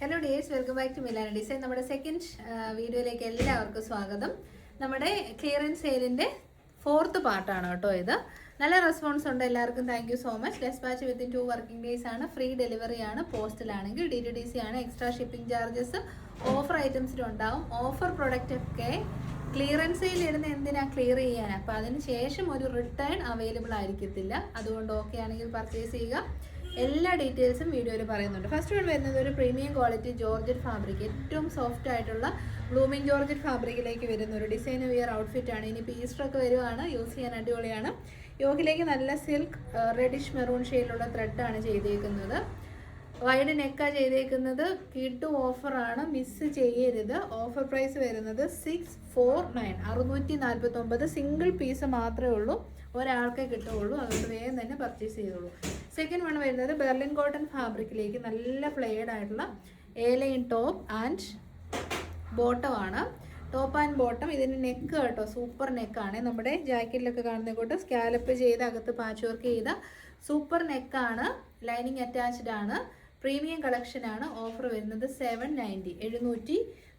Hello dears welcome back to Milana design നമ്മുടെ second വീഡിയോയിലേക്ക് എല്ലാവർക്കും സ്വാഗതം. നമ്മുടെ ക്ലിയറൻസ് സെയിലിന്റെ ഫോർത്ത് പാർട്ടാണ് കേട്ടോ ഇത്. നല്ല റെസ്പോൺസ് ഉണ്ട് എല്ലാവർക്കും. Thank you so much dispatch within two working days ആണ്. ഫ്രീ ഡെലിവറി ആണ്. പോസ്റ്റിലാണെങ്കിൽ ഡി ടി ഡി സി ആണ്. എക്സ്ട്രാ ഷിപ്പിംഗ് ചാർജസ് ഓഫർ ഐറ്റംസിലും ഉണ്ടാവും. ഓഫർ പ്രൊഡക്റ്റ് ഒക്കെ ക്ലിയറൻസ് സെയിൽ ഇടുന്ന എന്തിനാ ക്ലിയർ ചെയ്യാൻ അപ്പോൾ അതിന് ശേഷം ഒരു റിട്ടേൺ അവൈലബിൾ ആയിരിക്കത്തില്ല. അതുകൊണ്ട് ഓക്കെ ആണെങ്കിൽ പർച്ചേസ് ചെയ്യുക. എല്ലാ ഡീറ്റെയിൽസും വീഡിയോയിൽ പറയുന്നുണ്ട്. ഫസ്റ്റ് വൺ വരുന്നത് ഒരു പ്രീമിയം ക്വാളിറ്റി ജോർജറ്റ് ഫാബ്രിക് ഏറ്റവും സോഫ്റ്റ് ആയിട്ടുള്ള ബ്ലൂമിംഗ് ജോർജറ്റ് ഫാബ്രിക്കിലേക്ക് വരുന്ന ഒരു ഡിസൈൻ വിയർ ഔട്ട്ഫിറ്റ് ആണ്. ഇനി പീസ്റ്ററൊക്കെ വരുവാണ്. യൂസ് ചെയ്യാൻ അടിപൊളിയാണ്. യോഗിലേക്ക് നല്ല സിൽക്ക് റെഡിഷ് മെറൂൺ ഷെയിലുള്ള ത്രെഡാണ് ചെയ്തേക്കുന്നത്. വൈഡ് നെക്കാ ചെയ്തേക്കുന്നത്. കിട്ടു ഓഫറാണ് മിസ് ചെയ്യരുത്. ഓഫർ പ്രൈസ് വരുന്നത് സിക്സ് ഫോർ നയൻ അറുന്നൂറ്റി നാൽപ്പത്തി ഒമ്പത് സിംഗിൾ പീസ് മാത്രമേ ഉള്ളൂ. ഒരാൾക്കേ കിട്ടുകയുള്ളൂ. അതുകൊണ്ട് വേഗം തന്നെ പർച്ചേസ് ചെയ്തോളൂ. സെക്കൻഡ് വൺ വരുന്നത് ബെർലിൻ കോട്ടൺ ഫാബ്രിക്കിലേക്ക് നല്ല ഫ്ലെയർഡ് ആയിട്ടുള്ള ഏലൈൻ ടോപ്പ് ആൻഡ് ബോട്ടമാണ് ടോപ്പ് ആൻഡ് ബോട്ടം ഇതിന് നെക്ക് കേട്ടോ സൂപ്പർ നെക്കാണ് നമ്മുടെ ജാക്കറ്റിലൊക്കെ കാണുന്ന കൂട്ട് സ്കാലപ്പ് ചെയ്ത് അകത്ത് പാച്ച് വർക്ക് ചെയ്ത സൂപ്പർ നെക്കാണ് ലൈനിങ് അറ്റാച്ച്ഡ് ആണ്. പ്രീമിയം കളക്ഷനാണ് ഓഫർ വരുന്നത് സെവൻ നയന്റി എഴുന്നൂറ്റി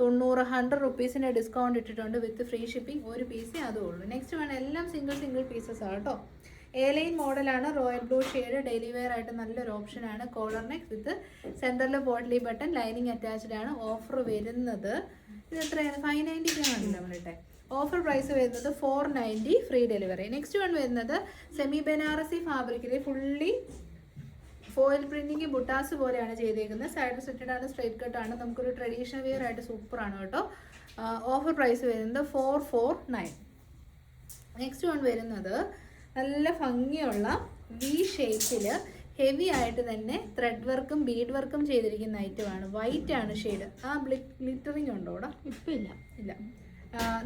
തൊണ്ണൂറ് ഹൺഡ്രഡ് റുപ്പീസിന്റെ ഡിസ്കൗണ്ട് ഇട്ടിട്ടുണ്ട് വിത്ത് ഫ്രീ ഷിപ്പിംഗ് ഒരു പീസേ അതും ഉള്ളൂ. നെക്സ്റ്റ് വേണം. എല്ലാം സിംഗിൾ സിംഗിൾ പീസസ് ആണ് കേട്ടോ എലൈൻ മോഡലാണ് royal blue shade daily wear ആയിട്ട് നല്ലൊരു ഓപ്ഷനാണ് കോളർ നെക്ക് വിത്ത് സെന്ററിൽ പോട്ട്ലി ബട്ടൺ ലൈനിങ് അറ്റാച്ച്ഡ് ആണ്. ഓഫർ വരുന്നത് ഇത് എത്രയാണ്? ഫൈവ് നയന്റിക്കാണ് നമ്മളിട്ടെ ഓഫർ പ്രൈസ് വരുന്നത് four ninety free delivery next one വരുന്നത് സെമി ബനാറസി ഫാബ്രിക്കിൽ ഫുള്ളി ഫോയിൽ പ്രിന്റിങ് ബുട്ടാസ് പോലെയാണ് ചെയ്തേക്കുന്നത്. സൈഡ് സെറ്റഡ് ആണ് സ്ട്രേറ്റ് കട്ട് ആണ്. നമുക്കൊരു ട്രഡീഷണൽ വെയർ ആയിട്ട് സൂപ്പറാണ് കേട്ടോ. ഓഫർ പ്രൈസ് വരുന്നത് four four nine next one വരുന്നത് നല്ല ഭംഗിയുള്ള വി ഷേപ്പിൽ ഹെവി ആയിട്ട് തന്നെ ത്രെഡ് വർക്കും ബീഡ് വർക്കും ചെയ്തിരിക്കുന്ന ഐറ്റമാണ് വൈറ്റ് ആണ് ഷെയ്ഡ് ആ ഗ്ലിറ്ററിങ് ഉണ്ടോ ഇവിടെ ഇപ്പം ഇല്ല. ഇല്ല.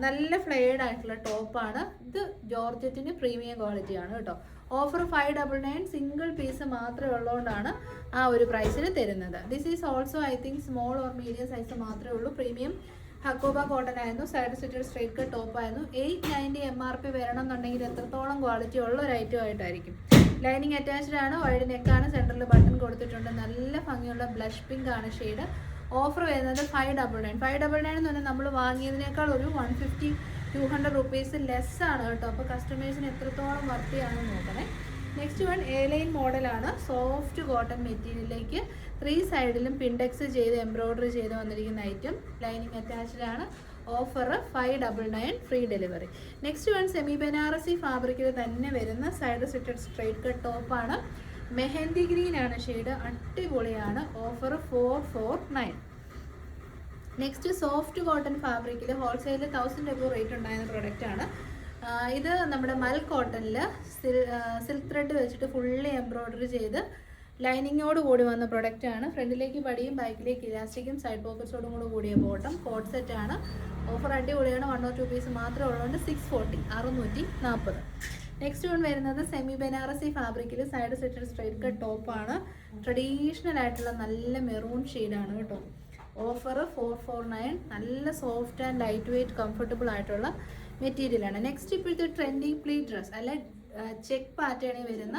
നല്ല ഫ്ലെയർഡ് ആയിട്ടുള്ള ടോപ്പാണ് ഇത് ജോർജറ്റിന് പ്രീമിയം ക്വാളിറ്റി ആണ് കേട്ടോ. Offer five double nine single piece മാത്രമേ ഉള്ളതുകൊണ്ടാണ് ആ ഒരു പ്രൈസിന് തരുന്നത്. This is also I think small or medium size മാത്രമേ ഉള്ളൂ. പ്രീമിയം ഹക്കോബ കോട്ടൺ ആയിരുന്നു. Side slitted straight cut top ആയിരുന്നു. Eight ninety M R P വരണം എന്നുണ്ടെങ്കിൽ എത്രത്തോളം ക്വാളിറ്റി ഉള്ള ഒരു ഐറ്റം ആയിട്ടായിരിക്കും. ലൈനിങ് അറ്റാച്ച്ഡ് ആണ്. വൈഡ് നെക്കാണ് സെന്ററിൽ ബട്ടൺ കൊടുത്തിട്ടുണ്ട്. നല്ല ഭംഗിയുള്ള ബ്ലഷ് പിങ്ക് ആണ് ഷെയ്ഡ് ഓഫർ വരുന്നത് five double nine five double nine എന്ന് പറഞ്ഞാൽ നമ്മൾ വാങ്ങിയതിനേക്കാൾ ഒരു one fifty two hundred rupees less ആണ് കേട്ടോ. അപ്പോൾ കസ്റ്റമേഴ്സിന് എത്രത്തോളം വർത്തിയാണെന്ന് നോക്കണേ. നെക്സ്റ്റ് വൺ എയർലൈൻ മോഡലാണ് സോഫ്റ്റ് കോട്ടൺ മെറ്റീരിയലിലേക്ക് ത്രീ സൈഡിലും പിൻഡെക്സ് ചെയ്ത് എംബ്രോയ്ഡറി ചെയ്ത് വന്നിരിക്കുന്ന ഐറ്റം ലൈനിങ് അറ്റാച്ച്ഡ് ആണ്. Offer five double nine free delivery next one semi Banarasi ഫാബ്രിക്കിൽ തന്നെ വരുന്ന സൈഡ് സിറ്റഡ് സ്ട്രൈറ്റ് കട്ട് ടോപ്പാണ് മെഹന്തി ഗ്രീനാണ് ഷെയ്ഡ് അടിപൊളിയാണ്. Offer four four nine next soft cotton ഫാബ്രിക്കിൽ ഹോൾസെയിൽ തൗസൻഡ് എബോ റേറ്റ് ഉണ്ടായിരുന്ന പ്രൊഡക്റ്റ് ആണ്. ഇത് നമ്മുടെ മൽ കോട്ടണിൽ സിൽക്ക് ത്രെഡ് വെച്ചിട്ട് ഫുള്ളി എംബ്രോയ്ഡറി ചെയ്ത് ലൈനിങ്ങോട് കൂടി വന്ന പ്രൊഡക്റ്റ് ആണ്. ഫ്രണ്ടിലേക്ക് പടിയും ബാക്കിലേക്ക് ഇലാസ്റ്റിക്കും സൈഡ് പോക്കറ്റ്സോടും കൂടെ കൂടിയ ബോട്ടം കോട്ട് ആണ്. ഓഫർ അടിപൊളിയാണ്. വൺ ഓർ ടു പീസ് മാത്രമേ ഉള്ളതുകൊണ്ട് സിക്സ് ഫോർട്ടി അറുന്നൂറ്റി നാൽപ്പത് നെക്സ്റ്റ് വൺ വരുന്നത് സെമി ബനാറസി ഫാബ്രിക്കിൽ സൈഡ് സെറ്റഡ് സ്ട്രൈറ്റ് കട്ട് ടോപ്പാണ് ട്രഡീഷണൽ ആയിട്ടുള്ള നല്ല മെറൂൺ ഷെയ്ഡാണ് കേട്ടോ. ഓഫർ ഫോർ ഫോർ നയൻ നല്ല soft and light weight comfortable ആയിട്ടുള്ള മെറ്റീരിയലാണ് നെക്സ്റ്റ് ഇപ്പോഴത്തെ ട്രെൻഡിങ് പ്ലീ ഡ്രസ് അല്ലെ ചെക്ക് പാറ്റേണിൽ വരുന്ന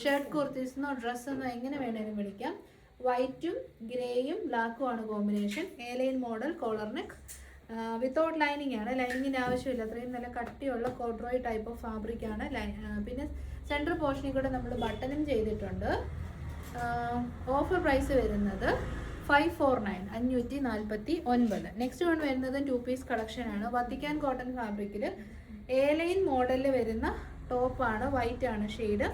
ഷർട്ട് കുർത്തീസ് എന്നോ ഡ്രസ്സ് എന്നോ എങ്ങനെ വേണമെങ്കിലും വിളിക്കാം. വൈറ്റും ഗ്രേയും ബ്ലാക്കും ആണ് combination A line model collar neck without lining ആണ്. ലൈനിങ്ങിന്റെ ആവശ്യമില്ല. അത്രയും നല്ല കട്ടിയുള്ള കോഡ്രോയ് ടൈപ്പ് ഓഫ് ഫാബ്രിക് ആണ്. പിന്നെ സെൻട്രൽ പോർഷനിൽ കൂടെ നമ്മൾ ബട്ടനും ചെയ്തിട്ടുണ്ട്. ഓഫർ പ്രൈസ് വരുന്നത് ഫൈവ് ഫോർ നയൻ അഞ്ഞൂറ്റി നാൽപ്പത്തി ഒൻപത് നെക്സ്റ്റ് വൺ വരുന്നത് ടു പീസ് കളക്ഷൻ ആണ് വത്തിക്കാൻ കോട്ടൺ ഫാബ്രിക്കിൽ ലൈൻ മോഡലിൽ വരുന്ന ടോപ്പാണ് വൈറ്റ് ആണ് ഷെയ്ഡ്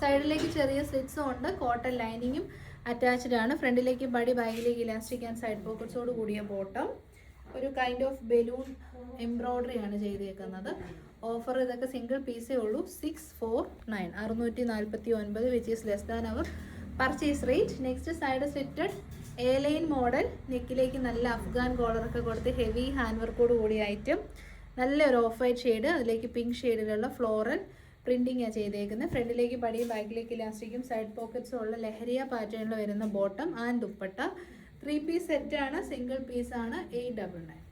സൈഡിലേക്ക് ചെറിയ സ്ലിറ്റ്സും ഉണ്ട്. കോട്ടൺ ലൈനിങ്ങും അറ്റാച്ച്ഡ് ആണ്. ഫ്രണ്ടിലേക്ക് ബടി ബാഗിലേക്ക് ഇലാസ്റ്റിക് ആൻഡ് സൈഡ് പോക്കറ്റ്സോട് കൂടിയ ബോട്ടം ഒരു കൈൻഡ് ഓഫ് ബലൂൺ എംബ്രോയ്ഡറി ആണ് ചെയ്തേക്കുന്നത്. ഓഫർ ഇതൊക്കെ സിംഗിൾ പീസേ ഉള്ളൂ. സിക്സ് ഫോർ നയൻ അറുന്നൂറ്റി നാൽപ്പത്തി ഒൻപത് which is less than our purchase rate next side slitted A line model നെക്കിലേക്ക് നല്ല അഫ്ഗാൻ കോളറൊക്കെ കൊടുത്ത് ഹെവി ഹാൻഡ് വർക്കോട് കൂടിയ ഐറ്റം നല്ലൊരു ഓഫ് വൈറ്റ് ഷെയ്ഡ് അതിലേക്ക് പിങ്ക് ഷെയ്ഡിലുള്ള ഫ്ലോറൽ പ്രിന്റിങ്ങാണ് ചെയ്തേക്കുന്നത് ഫ്രണ്ടിലേക്ക് പടിയും ബാക്കിലേക്ക് ഇലാസ്റ്റിക്കും സൈഡ് പോക്കറ്റ്സും ഉള്ള ലഹരിയ പാറ്റേണിൽ വരുന്ന bottom and dupatta. Three piece സെറ്റാണ് സിംഗിൾ പീസാണ് eight double nine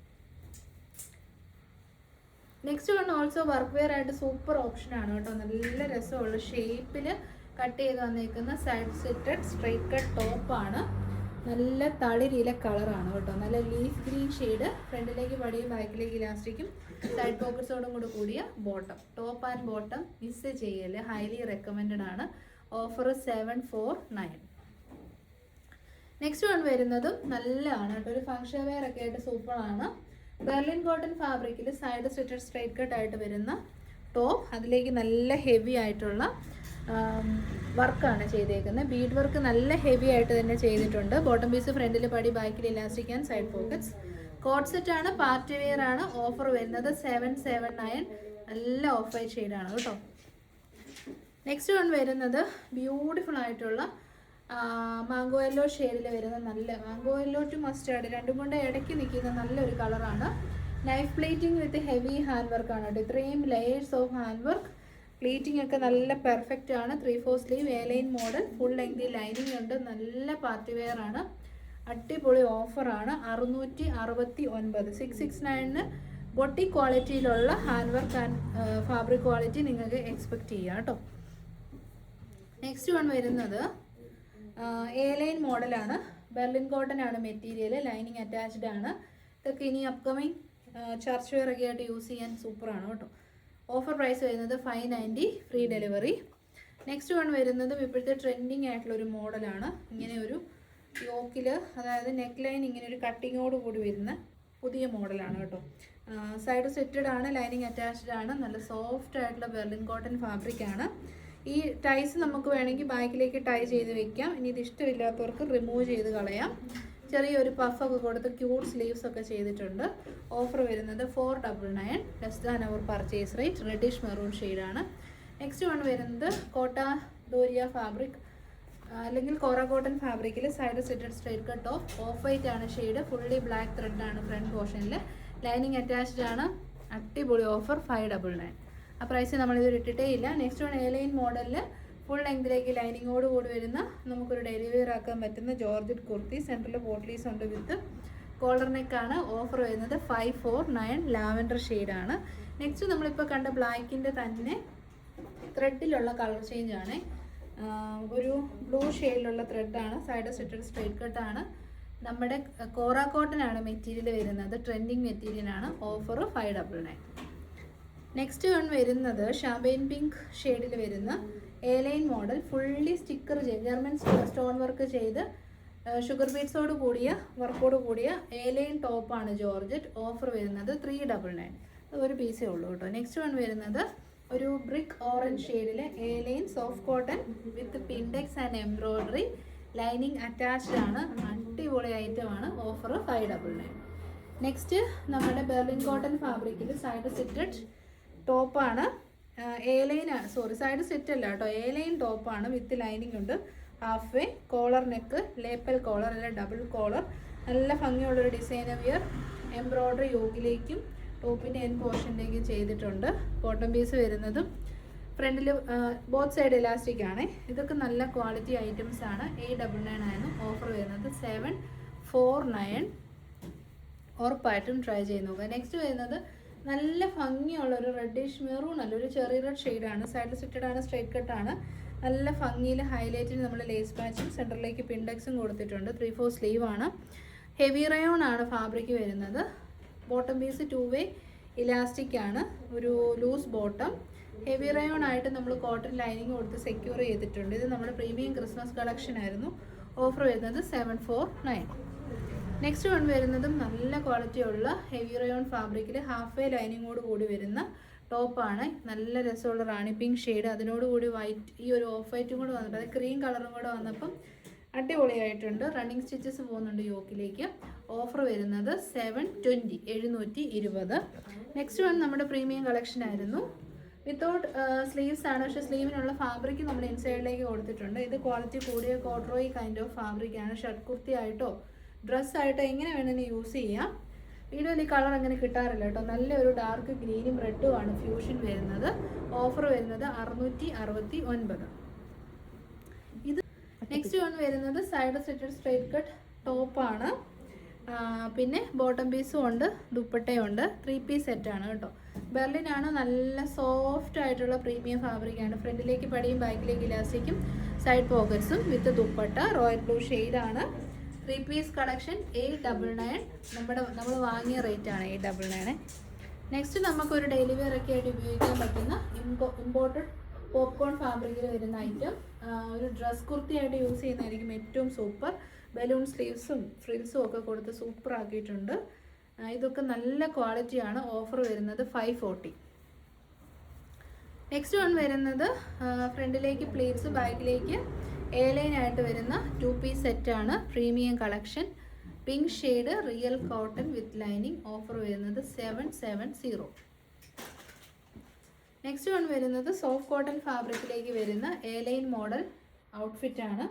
next one also work wear ആയിട്ട് സൂപ്പർ ഓപ്ഷൻ ആണ് കേട്ടോ. നല്ല രസമുള്ള ഷേപ്പിൽ കട്ട് ചെയ്ത് വന്നേക്കുന്ന സൈഡ് സിറ്റഡ് സ്ട്രൈറ്റ് കട്ട് ടോപ്പാണ് നല്ല തളിരില കളറാണ് കേട്ടോ. നല്ല ലീഫ് ഗ്രീൻ ഷെയ്ഡ് ഫ്രണ്ടിലേക്ക് പടിയും ബാക്കിലേക്ക് ഇലാസ്റ്റിക്കും. സൈഡ് പോക്കറ്റ്സോടും കൂടെ കൂടിയ bottom top and bottom miss ചെയ്യൽ. ഹൈലി റെക്കമെൻഡഡ് ആണ്. Offer seven four nine next one വരുന്നതും നല്ലതാണ് കേട്ടോ. ഒരു ഫംഗ്ഷൻ വെയർ ഒക്കെ ആയിട്ട് സൂപ്പറാണ് ബെർലിൻ കോട്ടൺ ഫാബ്രിക്കിൽ സൈഡ് സ്റ്റിറ്റഡ് സ്ട്രൈറ്റ് കട്ട് ആയിട്ട് വരുന്ന ടോപ്പ് അതിലേക്ക് നല്ല ഹെവി ആയിട്ടുള്ള വർക്കാണ് ചെയ്തേക്കുന്നത്. ബീഡ് വർക്ക് നല്ല ഹെവി ആയിട്ട് തന്നെ ചെയ്തിട്ടുണ്ട്. ബോട്ടം പീസ് ഫ്രണ്ടിൽ പടി ബാക്കിൽ elastic and side pockets. Coord set ആണ് പാർട്ടി വെയർ ആണ്. ഓഫർ വരുന്നത് സെവൻ സെവൻ നയൻ. നല്ല ഓഫ് വൈറ്റ് ഷെയ്ഡാണ് കേട്ടോ. നെക്സ്റ്റ് വൺ വരുന്നത് ബ്യൂട്ടിഫുൾ ആയിട്ടുള്ള മാംഗോ യെല്ലോ ഷെയ്ഡിൽ വരുന്ന നല്ല മാംഗോ യെല്ലോ ടു മസ്റ്റാർഡ് രണ്ടും കൊണ്ട് ഇടയ്ക്ക് നിൽക്കുന്ന നല്ലൊരു കളറാണ്. Knife pleating with heavy hand work ആണ് കേട്ടോ. ഇത്രയും layers of hand work pleating ഒക്കെ നല്ല പെർഫെക്റ്റ് ആണ്. Three four sleeve line model full lengthy lining ഉണ്ട്. നല്ല പാർട്ടി വെയർ ആണ്. അടിപൊളി ഓഫറാണ് അറുന്നൂറ്റി അറുപത്തി ഒൻപത് സിക്സ് സിക്സ് നയനിന് ബൊട്ടി ക്വാളിറ്റിയിലുള്ള hand work and fabric quality നിങ്ങൾക്ക് എക്സ്പെക്റ്റ് ചെയ്യാം കേട്ടോ. നെക്സ്റ്റ് വൺ വരുന്നത് എ ലൈൻ മോഡലാണ് ബെർലിൻ കോട്ടൺ ആണ് മെറ്റീരിയൽ ലൈനിങ് അറ്റാച്ച്ഡ് ആണ്. ഇതൊക്കെ ഇനി അപ്കമിങ് ചർച്ച് വെയർ ഒക്കെ ആയിട്ട് യൂസ് ചെയ്യാൻ സൂപ്പറാണ് കേട്ടോ. ഓഫർ പ്രൈസ് വരുന്നത് five ninety free delivery. Next one വരുന്നതും ഇപ്പോഴത്തെ ട്രെൻഡിങ് ആയിട്ടുള്ള ഒരു മോഡലാണ്. ഇങ്ങനെ ഒരു യോക്കിൽ അതായത് നെക്ക് ലൈൻ ഇങ്ങനെ ഒരു കട്ടിങ്ങോട് കൂടി വരുന്ന പുതിയ മോഡലാണ് കേട്ടോ. സൈഡ് സെറ്റഡ് ആണ് ലൈനിങ് അറ്റാച്ച്ഡ് ആണ് നല്ല സോഫ്റ്റ് ആയിട്ടുള്ള ബെർലിൻ കോട്ടൺ ഫാബ്രിക് ആണ്. ഈ ടൈസ് നമുക്ക് വേണമെങ്കിൽ ബാക്കിലേക്ക് ടൈ ചെയ്ത് വെക്കാം. ഇനി ഇത് ഇഷ്ടമില്ലാത്തവർക്ക് റിമൂവ് ചെയ്ത് കളയാം. ചെറിയൊരു പഫൊക്കെ കൊടുത്ത് ക്യൂട്ട് സ്ലീവ്സ് ഒക്കെ ചെയ്തിട്ടുണ്ട്. ഓഫർ വരുന്നത് four double nine less than our purchase rate reddish maroon ഷെയ്ഡാണ് നെക്സ്റ്റ് വൺ വരുന്നത് കോട്ട ഡോരിയ ഫാബ്രിക് അല്ലെങ്കിൽ കോറ കോട്ടൺ ഫാബ്രിക്കിൽ side slitted straight cut off off white ആണ് ഷെയ്ഡ് ഫുള്ളി ബ്ലാക്ക് ത്രെഡ് ആണ് ഫ്രണ്ട് പോർഷനിൽ ലൈനിങ് അറ്റാച്ച്ഡ് ആണ് അടിപൊളി ഓഫർ ഫൈവ് ഡബിൾ നയൻ ആ പ്രൈസ് നമ്മളിത് ഇട്ടിട്ടേ ഇല്ല. നെക്സ്റ്റ് വൺ എ ലൈൻ മോഡലിൽ ഫുൾ ലെങ്തിലേക്ക് ലൈനിങ്ങോട് കൂടി വരുന്ന നമുക്കൊരു ഡെയിലി വെയർ ആക്കാൻ പറ്റുന്ന ജോർജറ്റ് കുർത്തി. സെന്ററിൽ പോട്ട്ലീസ് ഉണ്ട് വിത്ത് കോളർ നെക്കാണ് ഓഫർ വരുന്നത്. ഫൈവ് ഫോർ നയൻ ലാവൻഡർ ഷെയ്ഡാണ് നെക്സ്റ്റ് നമ്മളിപ്പോൾ കണ്ട ബ്ലാക്കിന്റെ തന്നെ ത്രെഡിലുള്ള കളർ ചേഞ്ച് ആണ്. ഒരു ബ്ലൂ ഷെയ്ഡിലുള്ള ത്രെഡാണ് സൈഡ് സെറ്റഡ് സ്ട്രൈറ്റ് കട്ടാണ് നമ്മുടെ കോറ മെറ്റീരിയൽ വരുന്നത്. ട്രെൻഡിങ് മെറ്റീരിയലാണ് offer five double nine next one വരുന്നത് ഷാബൈൻ പിങ്ക് ഷെയ്ഡിൽ വരുന്ന A line model fully sticker ചെയ്ത് ജർമ്മൻ സ്റ്റോൺ വർക്ക് ചെയ്ത് ഷുഗർ ബീറ്റ്സോട് കൂടിയ വർക്കോട് കൂടിയ എലൈൻ ടോപ്പാണ് ജോർജറ്റ് ഓഫർ വരുന്നത് ത്രീ ഡബിൾ നയൻ ഒരു പീസേ ഉള്ളൂ കേട്ടോ നെക്സ്റ്റ് വൺ വരുന്നത് ഒരു brick orange ഷെയ്ഡിലെ A line soft cotton with pintucks and embroidery lining attached ആണ്. അടിപൊളി ഐറ്റം ആണ്. Offer five double nine next നമ്മുടെ ബെർലിൻ കോട്ടൺ ഫാബ്രിക്കിൽ സൈഡ് സെറ്റഡ് ടോപ്പാണ്. A line sorry side set അല്ല കേട്ടോ. എ ലൈൻ ടോപ്പാണ് വിത്ത് ലൈനിങ് ഉണ്ട്. Half way collar neck lapel collar അല്ല ഡബിൾ കോളർ നല്ല ഭംഗിയുള്ളൊരു ഡിസൈനർ വിയർ എംബ്രോയ്ഡറി യോഗിലേക്കും ടോപ്പിന്റെ എൻ പോർഷനിലേക്കും ചെയ്തിട്ടുണ്ട്. കോട്ടൺ പീസ് വരുന്നതും ഫ്രണ്ടിൽ ബോത്ത് സൈഡ് ഇലാസ്റ്റിക് ആണ്. ഇതൊക്കെ നല്ല ക്വാളിറ്റി ഐറ്റംസ് ആണ്. എയ്റ്റ് ഡബിൾ നയൻ ആയിരുന്നു ഓഫർ വരുന്നത് സെവൻ ഫോർ നയൻ ഉറപ്പായിട്ടും ട്രൈ ചെയ്ത് നോക്കുക. നെക്സ്റ്റ് വരുന്നത് നല്ല ഭംഗിയുള്ള ഒരു റെഡിഷ് മെറൂൺ അല്ല ഒരു ചെറിയ റെഡ് ഷെയ്ഡാണ് സൈഡിൽ സിറ്റഡ് ആണ് സ്ട്രൈറ്റ് കട്ടാണ് നല്ല ഭംഗിയിൽ ഹൈലൈറ്റിന് നമ്മൾ ലേസ് പാച്ചും സെന്ററിലേക്ക് പിൻഡെക്സും കൊടുത്തിട്ടുണ്ട്. ത്രീ ഫോർ സ്ലീവ് ആണ്. ഹെവി റയോൺ ആണ് ഫാബ്രിക് വരുന്നത്. Bottom piece two way elastic ആണ്. ഒരു ലൂസ് ബോട്ടം ഹെവി റയോൺ ആയിട്ട് നമ്മൾ കോട്ടൺ ലൈനിങ് കൊടുത്ത് സെക്യൂർ ചെയ്തിട്ടുണ്ട്. ഇത് നമ്മുടെ പ്രീമിയം ക്രിസ്മസ് കളക്ഷൻ ആയിരുന്നു. ഓഫർ വരുന്നത് seven four nine next one വരുന്നതും നല്ല ക്വാളിറ്റി ഉള്ള ഹെവി റയോൺ ഫാബ്രിക്കിൽ ഹാഫ് വേ ലൈനിങ്ങോട് കൂടി വരുന്ന ടോപ്പാണ് നല്ല രസമുള്ള റാണി പിങ്ക് ഷെയ്ഡ് അതിനോടുകൂടി വൈറ്റ് ഈ ഒരു ഓഫ് വൈറ്റും കൂടെ വന്നിട്ട് അത് ക്രീം കളറും കൂടെ വന്നപ്പം അടിപൊളിയായിട്ടുണ്ട്. റണ്ണിങ് സ്റ്റിച്ചസ് പോകുന്നുണ്ട് യോക്കിലേക്ക്. ഓഫർ വരുന്നത് സെവൻ ട്വന്റി എഴുന്നൂറ്റി ഇരുപത്. നെക്സ്റ്റ് വൺ നമ്മുടെ പ്രീമിയം കളക്ഷൻ ആയിരുന്നു. വിത്തൗട്ട് സ്ലീവ്സ് ആണ്. പക്ഷേ സ്ലീവിനുള്ള ഫാബ്രിക് നമ്മൾ ഇൻസൈഡിലേക്ക് കൊടുത്തിട്ടുണ്ട്. ഇത് ക്വാളിറ്റി കൂടിയ കോട്രോയി കൈൻഡ് ഓഫ് ഫാബ്രിക്കാണ് ഷർട്ട് കുർത്തി ആയിട്ടോ ഡ്രസ്സായിട്ടോ എങ്ങനെ വേണമെങ്കിലും യൂസ് ചെയ്യാം. വീഡിയോയിൽ ഈ കളർ അങ്ങനെ കിട്ടാറില്ല കേട്ടോ. നല്ലൊരു ഡാർക്ക് ഗ്രീനും റെഡും ആണ് ഫ്യൂഷൻ വരുന്നത്. ഓഫർ വരുന്നത് അറുന്നൂറ്റി അറുപത്തി ഒൻപത് ഇത് നെക്സ്റ്റ് വൺ വരുന്നത് സൈഡ് സെറ്റഡ് സ്ട്രൈറ്റ് കട്ട് ടോപ്പാണ് പിന്നെ ബോട്ടം പീസും ഉണ്ട് ദുപ്പട്ടയുണ്ട് ത്രീ പീസ് സെറ്റാണ് കേട്ടോ. ബെർലിനാണ് നല്ല സോഫ്റ്റ് ആയിട്ടുള്ള പ്രീമിയം ഫാബ്രിക്കാണ് ഫ്രണ്ടിലേക്ക് പടിയും ബാക്കിലേക്ക് ഇലാസ്റ്റിക്കും സൈഡ് പോക്കറ്റ്സും വിത്ത് ദുപ്പട്ട റോയൽ ബ്ലൂ ഷെയ്ഡാണ് three piece collection eight double nine നമ്മുടെ നമ്മൾ വാങ്ങിയ റേറ്റ് ആണ് എയ്റ്റ് ഡബിൾ നയൻ നെക്സ്റ്റ് നമുക്കൊരു ഡെയിലി വെയർ ഒക്കെ ആയിട്ട് ഉപയോഗിക്കാൻ പറ്റുന്ന ഇമ്പോ ഇമ്പോർട്ടഡ് പോപ്കോൺ ഫാബ്രിക്കിൽ വരുന്ന ഐറ്റം ഒരു ഡ്രസ് കുർത്തിയായിട്ട് യൂസ് ചെയ്യുന്നതായിരിക്കും ഏറ്റവും സൂപ്പർ ബലൂൺ സ്ലീവ്സും ഫ്രിൽസും ഒക്കെ കൊടുത്ത് സൂപ്പർ ആക്കിയിട്ടുണ്ട്. ഇതൊക്കെ നല്ല ക്വാളിറ്റിയാണ് ഓഫർ വരുന്നത് ഫൈവ് ഫോർട്ടി നെക്സ്റ്റ് വൺ വരുന്നത് ഫ്രണ്ടിലേക്ക് പ്ലേറ്റ്സ് ബാക്കിലേക്ക് എ ലൈൻ ആയിട്ട് വരുന്ന ടു പീസ് സെറ്റാണ് premium collection. Pink shade real cotton with lining offer വരുന്നത് seven seven zero. Next one വരുന്നത് സോഫ്റ്റ് കോട്ടൺ ഫാബ്രിക്കിലേക്ക് വരുന്ന എ ലൈൻ മോഡൽ ഔട്ട്ഫിറ്റ് ആണ്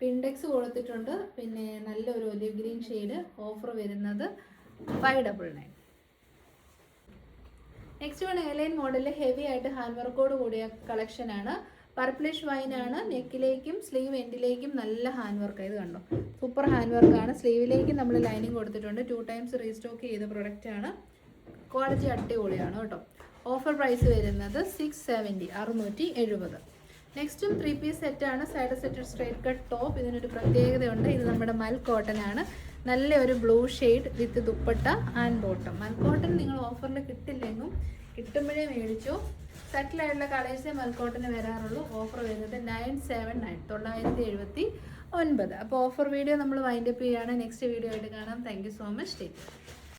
പിൻഡെക്സ് കൊടുത്തിട്ടുണ്ട്. പിന്നെ നല്ലൊരു ഒലിവ് ഗ്രീൻ ഷെയ്ഡ് ഓഫർ വരുന്നത് five double nine. Next one A line മോഡലിൽ ഹെവി ആയിട്ട് ഹാൻഡ് വർക്കോട് കൂടിയ കളക്ഷൻ ആണ് പർപ്പിളിഷ് ആണ് നെക്കിലേക്കും സ്ലീവ് എൻഡിലേക്കും നല്ല ഹാൻഡ് വർക്ക്. ഇത് കണ്ടോ? സൂപ്പർ ഹാൻഡ് വർക്കാണ്. സ്ലീവിലേക്ക് നമ്മൾ ലൈനിങ് കൊടുത്തിട്ടുണ്ട്. ടു ടൈംസ് റീസ്റ്റോക്ക് ചെയ്ത പ്രൊഡക്റ്റ് ആണ്. ക്വാളിറ്റി അടിപൊളിയാണ് കേട്ടോ. ഓഫർ പ്രൈസ് വരുന്നത് സിക്സ് സെവന്റി അറുന്നൂറ്റി എഴുപത്. നെക്സ്റ്റും ത്രീ പീസ് സെറ്റാണ് side set straight cut top ഇതിനൊരു പ്രത്യേകതയുണ്ട്. ഇത് നമ്മുടെ മൽ കോട്ടൺ ആണ്. നല്ല ഒരു blue shade with dupatta and bottom mul cotton നിങ്ങൾ ഓഫറിൽ കിട്ടില്ലെങ്കിലും കിട്ടുമ്പോഴേ മേടിച്ചോ. സെറ്റിലായിട്ടുള്ള കളേഴ്സേ മൽക്കോട്ടിന് കോട്ടന് വരാറുള്ളൂ. ഓഫർ വരുന്നത് നയൻ സെവൻ നയൻ തൊള്ളായിരത്തി എഴുപത്തി ഒൻപത്. അപ്പോൾ ഓഫർ വീഡിയോ നമ്മൾ വൈൻഡപ്പ് ചെയ്യുകയാണ് നെക്സ്റ്റ് വീഡിയോ ആയിട്ട് കാണാം. Thank so much take